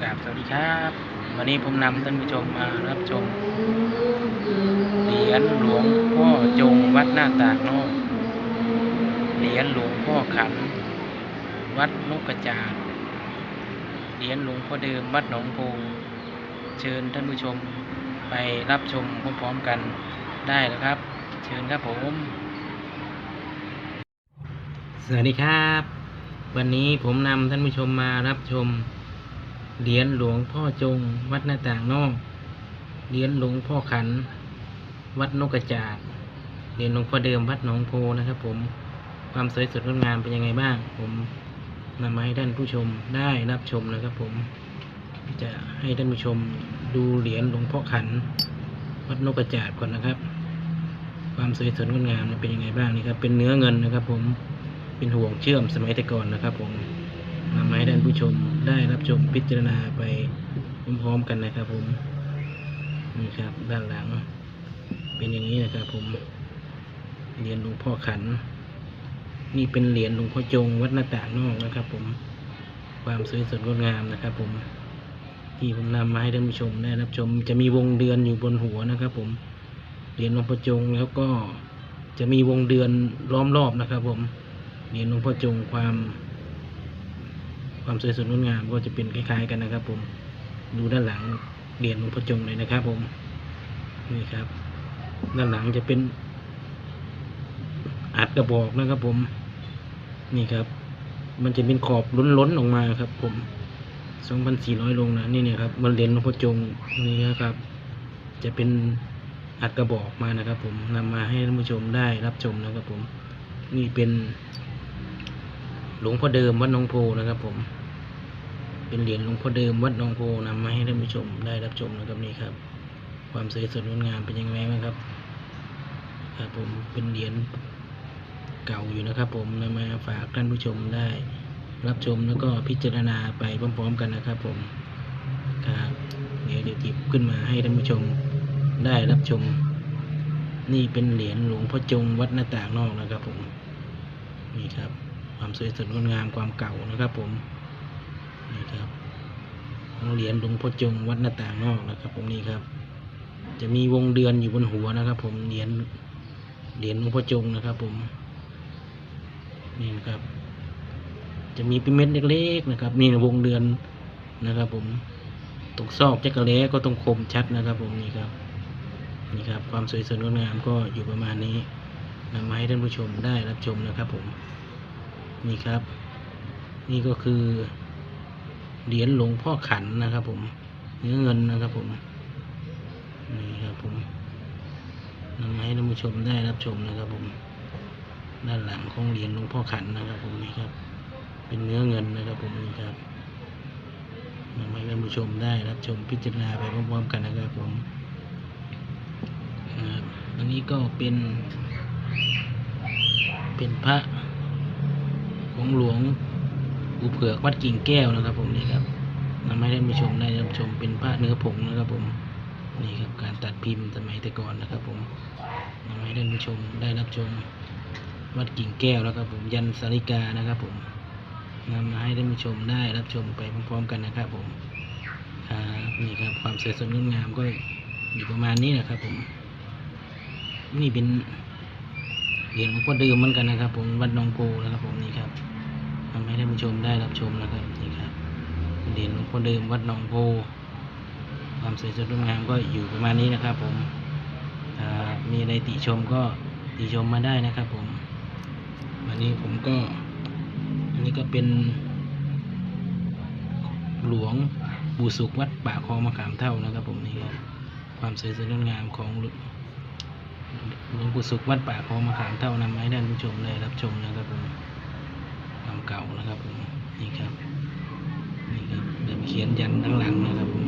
กราบสวัสดีครับ วันนี้ผมนำท่านผู้ชมมารับชมเหรียญหลวงพ่อจงวัดหน้าตากนอกเหรียญหลวงพ่อขัน วัดนกกระจาดเหรียญหลวงพ่อเดิมวัดหนองโพเชิญท่านผู้ชมไปรับชมพร้อมๆกันได้แล้วครับ เชิญครับผม สวัสดีครับ วันนี้ผมนำท่านผู้ชมมารับชม เหรียญหลวงพ่อจง วัดหน้าต่างนอกเหรียญหลวงพ่อขัน วัดนกกระจาดเหรียญหลวงพ่อเดิมวัดหนองโพนะครับ ผมความสวยสดงดงามเป็นยังไงบ้าง ผมนำมาให้ท่านผู้ชมได้รับชมนะครับ ผม จะให้ท่านผู้ชมดูเหรียญหลวงพ่อขัน วัดนกกระจาดก่อนนะครับ ความสวยสดงดงามเป็นยังไงบ้างนี่ครับเป็นเนื้อเงินนะครับ ผมเป็นห่วงเชื่อมสมัยแต่ก่อนนะครับ ผม นำมาให้ท่านผู้ชมได้รับชมพิจารณาไปพร้อมๆกันนะครับผมนี่ครับด้านหลัง เป็นอย่างนี้นะครับผมเหรียญหลวงพ่อขัน นี่เป็นเหรียญหลวงพ่อจงวัดหน้าต่างนอกนะครับ ผมความสวยสดงดงามนะครับ ผม ที่ผมนำมาให้ท่านผู้ชมได้รับชม จะมีวงเดือนอยู่บนหัวนะครับ ผมเหรียญหลวงพ่อจงแล้วก็จะมีวงเดือนล้อมรอบนะครับ ผมเหรียญหลวงพ่อจงความ ความสวยสดงดงามก็จะเป็นคล้ายๆกันนะครับ ผมดูด้านหลังเหรียญหลวงพ่อจงเลยนะครับ ผมนี่ครับ ด้านหลังจะเป็น อัดกระบอกนะครับ ผม นี่ครับ มันจะเป็นขอบล้นๆออกมาครับ ผมสองพันสี่ร้อยลงนะนี่เนี่ยครับมันเหรียญหลวงพ่อจงนี่นะครับ จะเป็นอัดกระบอกมานะครับ ผมนำมาให้ท่านผู้ชมได้รับชมนะครับ ผม นี่เป็นหลวงพ่อเดิมวัดหนองโพนะครับ ผม เป็นเหรียญหลวงพ่อเดิมวัดหนองโพนำมาให้ท่านผู้ชมได้รับชมนะครับนี่ครับ ความสวยสดงดงามเป็นยังไงบ้างครับครับผมเป็นเหรียญเก่าอยู่นะครับ ผมนำมาฝากท่านผู้ชมได้ รับชมแล้วก็พิจารณาไปพร้อม ๆ กันนะครับ ผมครับเดี๋ยวเดี๋ยวจิบขึ้นมาให้ท่านผู้ชมได้รับชม นี่เป็นเหรียญหลวงพ่อจงวัดหน้าต่างนอกนะครับ ผมนี่ครับ ความสวยสดงดงามความเก่านะครับ ผม นี่ครับของเหรียญหลวงพ่อจงวัดหน้าต่างนอกนะครับ ผมนี่ครับ จะมีวงเดือนอยู่บนหัวนะครับ ผมเหรียญเหรียญหลวงพ่อจงนะครับ ผมนี่นะครับ จะมีเป็นเม็ดเล็กๆนะครับ นี่นะวงเดือนนะครับ ผมตรงซอกจักรเล้ก็ตรงคมชัดนะครับ ผมนี่ครับนี่ครับ ความสวยสดงดงามก็อยู่ประมาณนี้นำมาให้ท่านผู้ชมได้รับชมนะครับ ผมนี่ครับ นี่ก็คือ เหรียญหลวงพ่อขันนะครับ ผมเนื้อเงินนะครับผมนี่ครับผมนำมาให้ท่านผู้ชมได้รับชมนะครับ ผม ด้านหลังของเหรียญหลวงพ่อขันนะครับ ผมนี่ครับ เป็นเนื้อเงินนะครับผมนี่ครับนำมาให้ท่านผู้ชมได้รับชมพิจารณาไปพร้อมๆกันนะครับผมอันนี้ก็เป็น เป็นพระของหลวง ปู่เผือกวัดกิ่งแก้วนะครับ ผมนี่ครับนำให้ท่านชมได้รับชมเป็นพระเนื้อผงนะครับ ผมนี่ครับการตัดพิมพ์สมัยแต่ก่อนนะครับ ผมนำให้ท่านชมได้รับชมวัดกิ่งแก้วแล้วครับผมยันสาริกานะครับ ผมนำมาให้ท่านผู้ชมได้รับชมไปพร้อมๆกันนะครับ ผมครับนี่ครับความสวยสดงดงามก็อยู่ประมาณนี้นะครับ ผม นี่เป็นเหรียญหลวงพ่อเดิมเหมือนกันนะครับ ผมวัดนองโพนะครับ ผมนี่ครับำให้ท่านผู้ชมได้รับชมนะครับนี่ครับเหรียญหลวงพ่อเดิมวัดหนองโพความสวยสดงดงามก็อยู่ประมาณนี้นะครับ ผมมีอะไรติชมก็ติชมมาได้นะครับผมวันนี้ผมก็อันนี้ก็เป็นหลวงปู่สุขวัดป่าคลองมะขามเท่านะครับ ผมนี่ครับความสวยสดงดงามของหลวงปู่สุขวัดป่าคลองมะขามเท่านำมาให้ท่านผู้ชมได้รับชมนะครับผมามเก่านะครับผมนี่ครับนี่ครับแบบเขียนยันทั้งหลังนะครับผม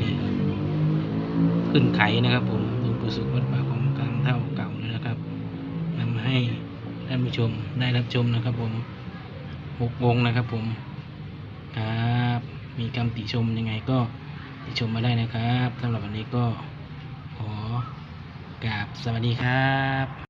นี่ครับขึ้นไขนะครับผมหลวงปู่สุขวัดป่าคลองมะขามเท่าเก่าเลยนะครับนำมาให้ท่านผู้ชมได้รับชมนะครับผมหกวงนะครับผมครับมีคำติชมยังไงก็ติชมมาได้นะครับสำหรับวันนี้ก็ขอกราบสวัสดีครับ